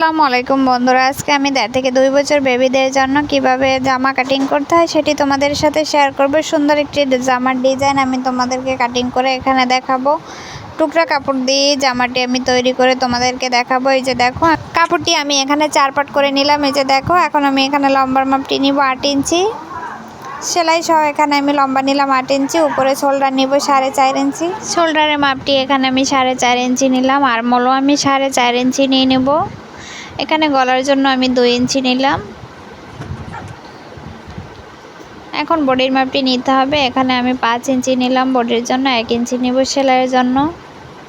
আসসালামু আলাইকুম বন্ধুরা, আজকে আমি দেড় থেকে দুই বছর বেবিদের জন্য কীভাবে জামা কাটিং করতে হয় সেটি তোমাদের সাথে শেয়ার করব। সুন্দর একটি জামার ডিজাইন আমি তোমাদেরকে কাটিং করে এখানে দেখাবো। টুকরা কাপড় দিয়ে জামাটি আমি তৈরি করে তোমাদেরকে দেখাবো। এই যে দেখো, কাপড়টি আমি এখানে চার পাট করে নিলাম। এই যে দেখো, এখন আমি এখানে লম্বার মাপটি নিব আট ইঞ্চি। সেলাই সহ এখানে আমি লম্বা নিলাম আট ইঞ্চি, উপরে শোল্ডার নিব সাড়ে চার ইঞ্চি। শোল্ডারের মাপটি এখানে আমি সাড়ে চার ইঞ্চি নিলাম, আর মলো আমি সাড়ে চার ইঞ্চি নিয়ে নেব। এখানে গলার জন্য আমি দুই ইঞ্চি নিলাম। এখন বডির মাপটি নিতে হবে। এখানে আমি পাঁচ ইঞ্চি নিলাম বডির জন্য, এক ইঞ্চি নিব সেলাইয়ের জন্য।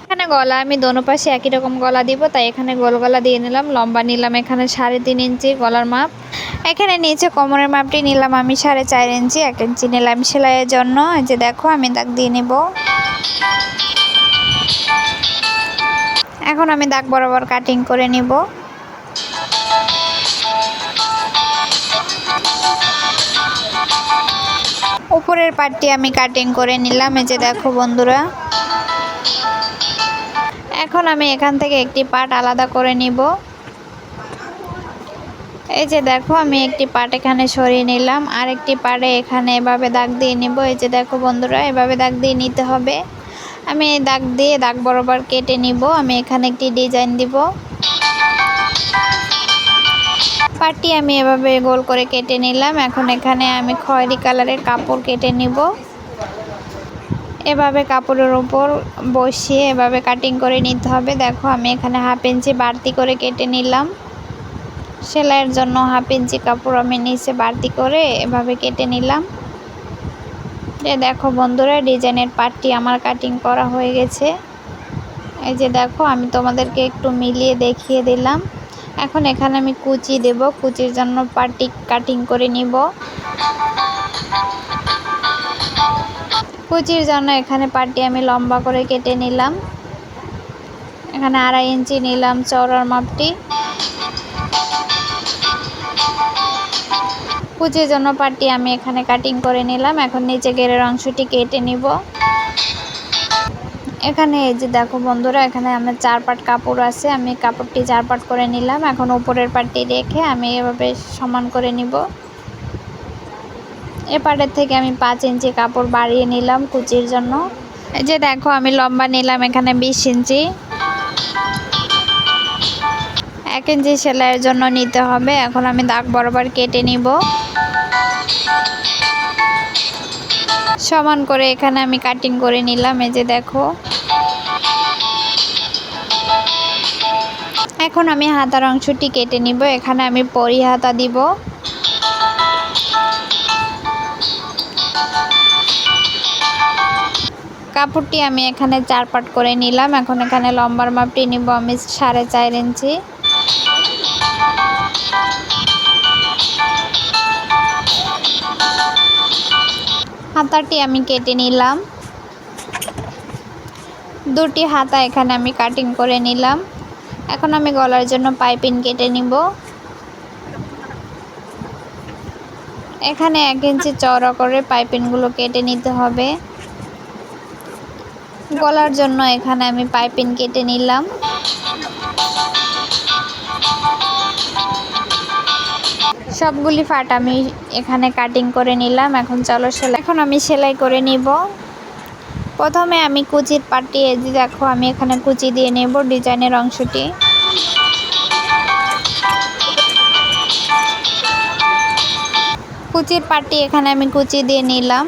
এখানে গলা আমি দোনো পাশে একই রকম গলা দিব, তাই এখানে গোল গলা দিয়ে নিলাম, লম্বা নিলাম এখানে সাড়ে তিন ইঞ্চি গলার মাপ। এখানে নিচে কোমরের মাপটি নিলাম আমি সাড়ে চার ইঞ্চি, এক ইঞ্চি নিলাম সেলাইয়ের জন্য। এই যে দেখো, আমি দাগ দিয়ে নেব। এখন আমি দাগ বরাবর কাটিং করে নিব। উপরের পাটটি আমি কাটিং করে নিলাম। এই যে দেখো বন্ধুরা। এখন আমি এখান থেকে একটি পাট আলাদা করে নিব। এই যে দেখো, আমি একটি পাট এখানে সরিয়ে নিলাম। আর একটি পাটে এখানে এভাবে দাগ দিয়ে নিব। এই যে দেখো বন্ধুরা, এভাবে দাগ দিয়ে নিতে হবে। আমি দাগ দিয়ে দাগ বরাবর কেটে নিব। আমি এখানে একটি ডিজাইন দিব। পাটটি আমি এভাবে গোল করে কেটে নিলাম। এখন এখানে আমি খয়েরি কালারের কাপড় কেটে নিব। এভাবে কাপড়ের উপর বসিয়ে এভাবে কাটিং করে নিতে হবে। দেখো, আমি এখানে হাফ ইঞ্চি বাড়তি করে কেটে নিলাম। সেলাইয়ের জন্য হাফ ইঞ্চি কাপড় আমি নিচে বাড়তি করে এভাবে কেটে নিলাম। যে দেখো বন্ধুরা, ডিজাইনের পাটটি আমার কাটিং করা হয়ে গেছে। এই যে দেখো, আমি তোমাদেরকে একটু মিলিয়ে দেখিয়ে দিলাম। এখন এখানে আমি কুচি দেব। কুচির জন্য পাটি কাটিং করে নিব। কুচির জন্য এখানে পাটি আমি লম্বা করে কেটে নিলাম। এখানে আড়াই ইঞ্চি নিলাম চওড়ার মাপটি। কুচির জন্য পাটি আমি এখানে কাটিং করে নিলাম। এখন নিচে গেরের অংশটি কেটে নিব। এখানে এই যে দেখো বন্ধুরা, এখানে আমার চার পাট কাপড় আছে। আমি কাপড়টি চার পাট করে নিলাম। এখন উপরের পাটটি রেখে আমি এভাবে সমান করে নিব। এ পাটের থেকে আমি পাঁচ ইঞ্চি কাপড় বাড়িয়ে নিলাম কুচির জন্য। এই যে দেখো, আমি লম্বা নিলাম এখানে বিশ ইঞ্চি। এক ইঞ্চি সেলাইয়ের জন্য নিতে হবে। এখন আমি দাগ বরাবর কেটে নিব। সমান করে এখানে আমি কাটিং করে নিলাম, এই যে দেখো। এখন আমি হাতার অংশটি কেটে নিব, এখানে আমি পরি হাতা দিব। কাপড়টি আমি এখানে চার পাট করে নিলাম, এখন এখানে লম্বার মাপটি নিব আমি সাড়ে চার ইঞ্চি। হাতাটি আমি কেটে নিলাম। দুটি হাতা এখানে আমি কাটিং করে নিলাম। এখন আমি গলার জন্য পাইপিং কেটে নিব। এখানে এক ইঞ্চি চওড়া করে পাইপিনগুলো কেটে নিতে হবে। গলার জন্য এখানে আমি পাইপিং কেটে নিলাম। সবগুলি ফাট আমি এখানে কাটিং করে নিলাম। এখন চলো সেলাই এখন আমি সেলাই করে নিব। প্রথমে আমি কুচির পাটটি পাটি দেখো, আমি এখানে কুচি দিয়ে নেব ডিজাইনের অংশটি। কুচির পাটটি এখানে আমি কুচি দিয়ে নিলাম।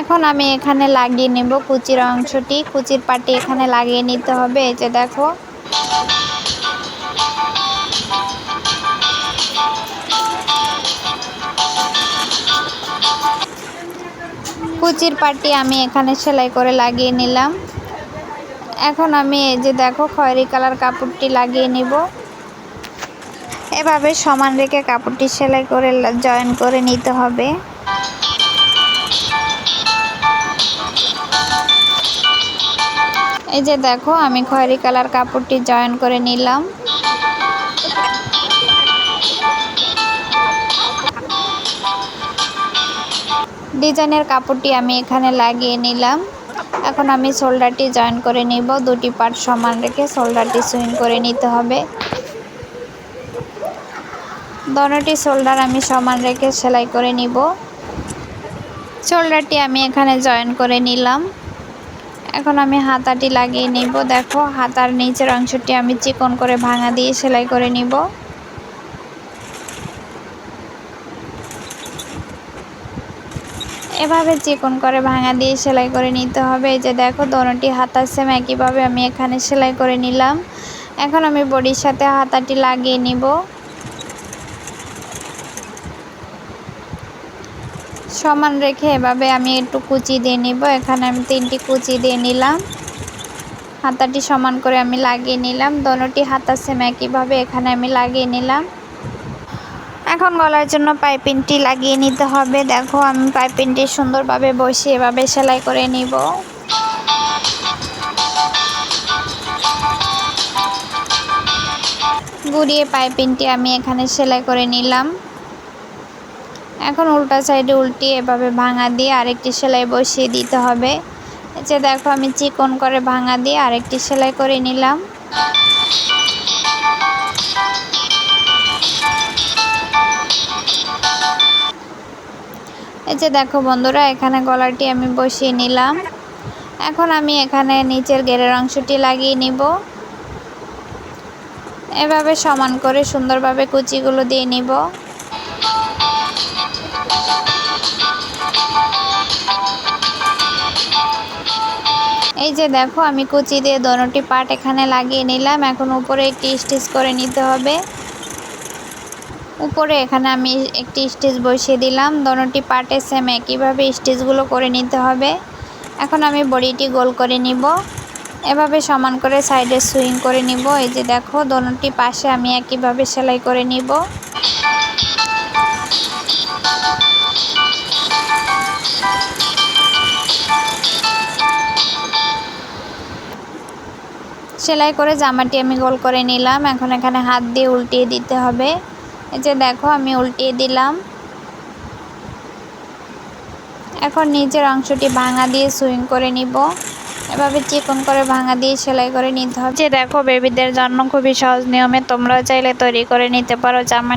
এখন আমি এখানে লাগিয়ে নেব কুচির অংশটি। কুচির পাটি এখানে লাগিয়ে নিতে হবে, এই যে দেখো। কুচির পাটি আমি এখানে সেলাই করে লাগিয়ে নিলাম। এখন আমি এই যে দেখো, খয়েরি কালার কাপড়টি লাগিয়ে নিব। এভাবে সমান রেখে কাপড়টি সেলাই করে জয়েন করে নিতে হবে। এই যে দেখো, আমি খয়েরি কালার কাপড়টি জয়েন করে নিলাম। ডিজাইনের কাপড়টি আমি এখানে লাগিয়ে নিলাম। এখন আমি শোল্ডারটি জয়েন করে নিব। দুটি পার্ট সমান রেখে শোল্ডারটি সুইং করে নিতে হবে। দোনোটি শোল্ডার আমি সমান রেখে সেলাই করে নিব। শোল্ডারটি আমি এখানে জয়েন করে নিলাম। এখন আমি হাতাটি লাগিয়ে নিব, দেখো, হাতার নিচের অংশটি আমি চিকন করে ভাঙা দিয়ে সেলাই করে নিব। এভাবে চিকন করে ভাঙা দিয়ে সেলাই করে নিতে হবে। এই যে দেখো, দোনোটি হাতার সেম একইভাবে আমি এখানে সেলাই করে নিলাম। এখন আমি বডির সাথে হাতাটি লাগিয়ে নিব। সমান রেখে এভাবে আমি একটু কুচি দিয়ে নিব। এখানে আমি তিনটি কুচি দিয়ে নিলাম। হাতাটি সমান করে আমি লাগিয়ে নিলাম। দোনোটি হাতা সেম একইভাবে এখানে আমি লাগিয়ে নিলাম। এখন গলার জন্য পাইপিংটি লাগিয়ে নিতে হবে। দেখো, আমি পাইপিংটি সুন্দরভাবে বসিয়ে এভাবে সেলাই করে নিব। গুড়িয়ে পাইপিংটি আমি এখানে সেলাই করে নিলাম। এখন উল্টা সাইডে উল্টিয়ে এভাবে ভাঙা দিয়ে আরেকটি সেলাই বসিয়ে দিতে হবে। যে দেখো, আমি চিকন করে ভাঙা দিয়ে আরেকটি সেলাই করে নিলাম। এই যে দেখো বন্ধুরা, এখানে গলাটি আমি বসিয়ে নিলাম। এখন আমি এখানে নিচের গেরের অংশটি লাগিয়ে নিব। এভাবে সমান করে সুন্দরভাবে কুচিগুলো দিয়ে নিব। এই যে দেখো, আমি কুচি দিয়ে দোনোটি পাট এখানে লাগিয়ে নিলাম। এখন উপরে একটি স্টিচ করে নিতে হবে। উপরে এখানে আমি একটি স্টিচ বসিয়ে দিলাম। দোনোটি পাটে সেম একইভাবে স্টিচগুলো করে নিতে হবে। এখন আমি বডিটি গোল করে নিব। এভাবে সমান করে সাইডে সুইং করে নিব। এই যে দেখো, দোনোটি পাশে আমি একইভাবে সেলাই করে নিব। সেলাই করে জামাটি আমি গোল করে নিলাম। এখন এখানে হাত দিয়ে উল্টিয়ে দিতে হবে। এই যে দেখো, আমি উল্টিয়ে দিলাম। এখন নিজের অংশটি ভাঙা দিয়ে সুইং করে নিব। এভাবে চিকন করে ভাঙা দিয়ে সেলাই করে নিতে হবে। যে দেখো, বেবিদের জন্য খুবই সহজ নিয়মে তোমরা চাইলে তৈরি করে নিতে পারো জামা